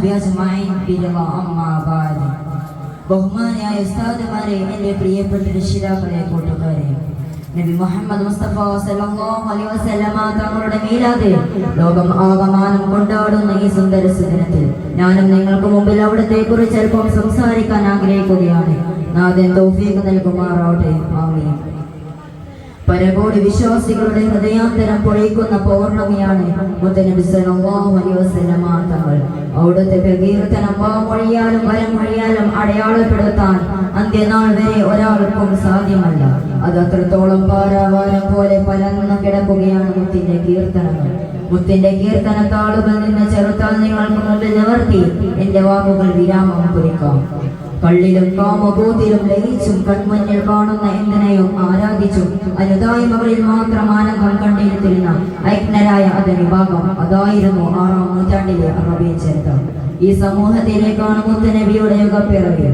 സഹബി അജ്മായിൻ പിരിവ അമ്മാബാദ് ബഹുമാനായ ഉസ്താദുമാരെ എന്റെ പ്രിയപ്പെട്ട രക്ഷിതാക്കളെ കൂട്ടുകാരെ. നബി മുഹമ്മദ് മുസ്തഫ സല്ലല്ലാഹു അലൈഹി വസല്ലമ തങ്ങളുടെ മേലാതെ ലോകം ആകമാനം കൊണ്ടാടുന്ന ഈ സുന്ദര സുദിനത്തിൽ ഞാനും നിങ്ങൾക്ക് മുമ്പിൽ അവിടുത്തെ കുറിച്ച് അല്പം സംസാരിക്കാൻ ആഗ്രഹിക്കുകയാണ്. നാഥൻ തൗഫീഖ് നൽകുമാറാവട്ടെ. ആമീൻ. പരകോടി വിശ്വാസികളുടെ ഹൃദയാന്തരം പൊഴിക്കുന്ന പൗർണമിയാണ് മുത്തനബി സല്ലല്ലാഹു അലൈഹി വസല്ലമ തങ്ങൾ. അവിടുത്തെ പ്രകീർത്തനം വാമൊഴിയാലും വരം മൊഴിയാലും അടയാളപ്പെടുത്താൻ അന്ത്യനാൾ വരെ ഒരാൾക്കും സാധ്യമല്ല. അത് അത്രത്തോളം പാരാവാരം പോലെ പലർന്നു കിടക്കുകയാണ് മുത്തിന്റെ കീർത്തനം. മുത്തിന്റെ കീർത്തന താളുകൾ നിന്ന് ചെറുത്താൽ നിങ്ങൾക്ക് മുമ്പിൽ നിവർത്തി എന്റെ വാക്കുകൾ വിരാമം കുറിക്കാം. കള്ളിലും കാമഭൂതിലും ലയിച്ചും കൺമുന്നിൽ കാണുന്ന എന്തിനെയും ആരാധിച്ചും അനുദായ്മകളിൽ മാത്രം ആനന്ദം കണ്ടിരുത്തിരുന്ന ഐക്നരായ അതിന് വിഭാഗം അതായിരുന്നു ആറാം നൂറ്റാണ്ടിലെ അറബിയൻ ചരിത്രം. ഈ സമൂഹത്തിലേക്കാണ് മുത്തനബിയുടെ യുഗപ്പിറവി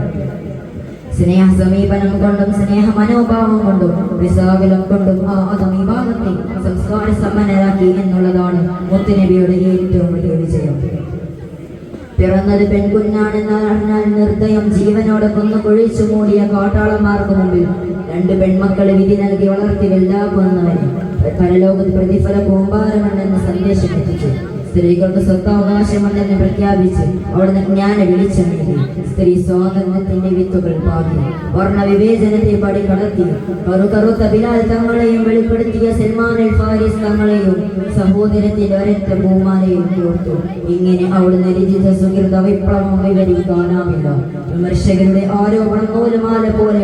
സ്നേഹ സമീപനം കൊണ്ടും സ്നേഹ മനോഭാവം കൊണ്ടും വിസാകുലം കൊണ്ടും ആ അതം വിഭാഗത്തെ സംസ്കാര സമ്പന്നരാക്കി എന്നുള്ളതാണ് മുത്തുനബിയുടെ ഏറ്റവും വലിയ വിജയം. പിറന്നത് പെൺകുഞ്ഞാണെന്ന് അറിഞ്ഞാൽ നിർദ്ദയം. ജീവനോടെ കൊന്നു കുഴിച്ചു മൂടിയ കാട്ടാളന്മാർക്ക് മുമ്പിൽ രണ്ട് പെൺമക്കളെ വിധി നൽകി വളർത്തി വലുതാക്കുന്നവനെ പരലോകത്ത് പ്രതിഫല കൂമ്പാരമുണ്ടെന്ന് സന്ദേശം എത്തിച്ചു സ്ത്രീകൾക്ക് സ്വത്താവകാശമുണ്ടെന്ന് പ്രഖ്യാപിച്ച് അവിടുന്ന് ജ്ഞാന വിളിച്ചു സ്ത്രീ സ്വാതന്ത്ര്യത്തിന്റെ വിത്തുകൾ പാകി വർണ വിവേചനത്തെ പടി കടത്തി. കറുകറുത്ത ബിലാൽ തങ്ങളെയും വെളിപ്പെടുത്തിയ സൽമാൻ ഫാരിസ് തങ്ങളെയും സഹോദരത്തിന്റെ ഒരറ്റ പൂമാലയും കോർത്തു ഇങ്ങനെ അവിടുന്ന് രചിത സുഹൃത വിപ്ലവം വിവരിക്കാനാവില്ല. വിമർശകരുടെ ആരോപണം നൂലുമാല പോലെ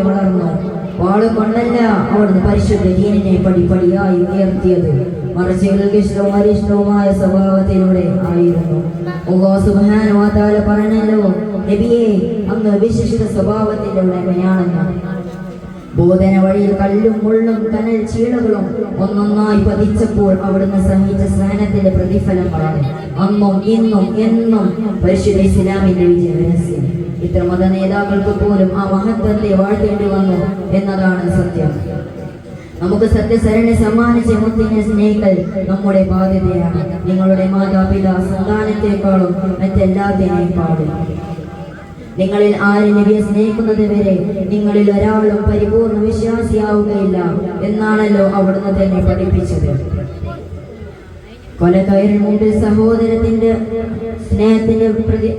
അവിടുന്ന് പരിശുദ്ധ ദീനിനെ പടിപടിയായി ഉയർത്തിയത്. മറിച്ചുകൾക്ക് ഇഷ്ടവും അരിഷ്ടവുമായ സ്വഭാവത്തിലൂടെ ആയിരുന്നു. തആല പറഞ്ഞല്ലോ നബിയെ അങ്ങ് വിശിഷ്ട സ്വഭാവത്തിന്റെ ഉടമയാണെന്ന്. ബോധന വഴിയിൽ കല്ലും മുള്ളും കനൽ ചീളുകളും ഒന്നൊന്നായി പതിച്ചപ്പോൾ അവിടുന്ന് സഹിച്ച സ്നാനത്തിന്റെ പ്രതിഫലങ്ങളാണ്. അന്നും ഇന്നും എന്നും പരിശുദ്ധ ഇസ്ലാമിന്റെ വിജയ രഹസ്യം ഇത്ര മത നേതാക്കൾക്ക് പോലും ആ മഹത്വത്തെ വാഴ്ത്തേണ്ടി വന്നു എന്നതാണ് സത്യം. നമുക്ക് സത്യസരണി സമ്മാനിച്ച മുത്തിനെ സ്നേഹിക്കൽ നമ്മുടെ ബാധ്യതയാണ്. നിങ്ങളുടെ മാതാപിതാ സന്താനത്തെക്കാളും മറ്റെല്ലാത്തിനേക്കാളും നിങ്ങളിൽ ആര് നബിയെ സ്നേഹിക്കുന്നത് വരെ നിങ്ങളിൽ ഒരാളും പരിപൂർണ വിശ്വാസിയാവുകയില്ല എന്നാണല്ലോ അവിടുന്ന് തന്നെ പഠിപ്പിച്ചത്. കൊലക്കയറിന് മുമ്പിൽ സഹോദരത്തിന്റെ സ്നേഹത്തിന്റെ പ്രതി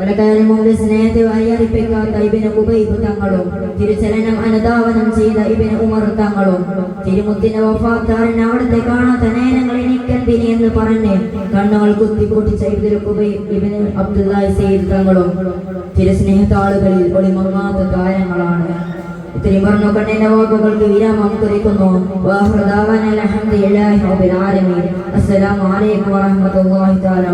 കൊലക്കാരൻ മുമ്പിൽ സ്നേഹത്തെ വഴിയറിപ്പിക്കാത്ത ഇബിന് ഉബൈബ് തങ്ങളും തിരുചലനം അനുധാവനം ചെയ്ത ഇബിന് ഉമർ തങ്ങളും തിരുമുത്തിന്റെ വഫാത്താരൻ അവിടുത്തെ കാണാത്ത നേരങ്ങൾ എനിക്കെന്തിനി എന്ന് പറഞ്ഞ് കണ്ണുകൾ കുത്തി പൊട്ടിച്ച ഇബിന് ഉബൈബ് ഇബിന് അബ്ദുല്ലാഹി സെയ്ദ് തങ്ങളും തിരുസ്നേഹത്താളുകളിൽ ഒളിമങ്ങാത്ത താരങ്ങളാണ്. ഇത്രയും പറഞ്ഞു കണ്ണിന്റെ വാക്കുകൾക്ക് വിരാമം കുറിക്കുന്നു. അസ്സലാമു അലൈക്കും വറഹ്മത്തുള്ളാഹി തആല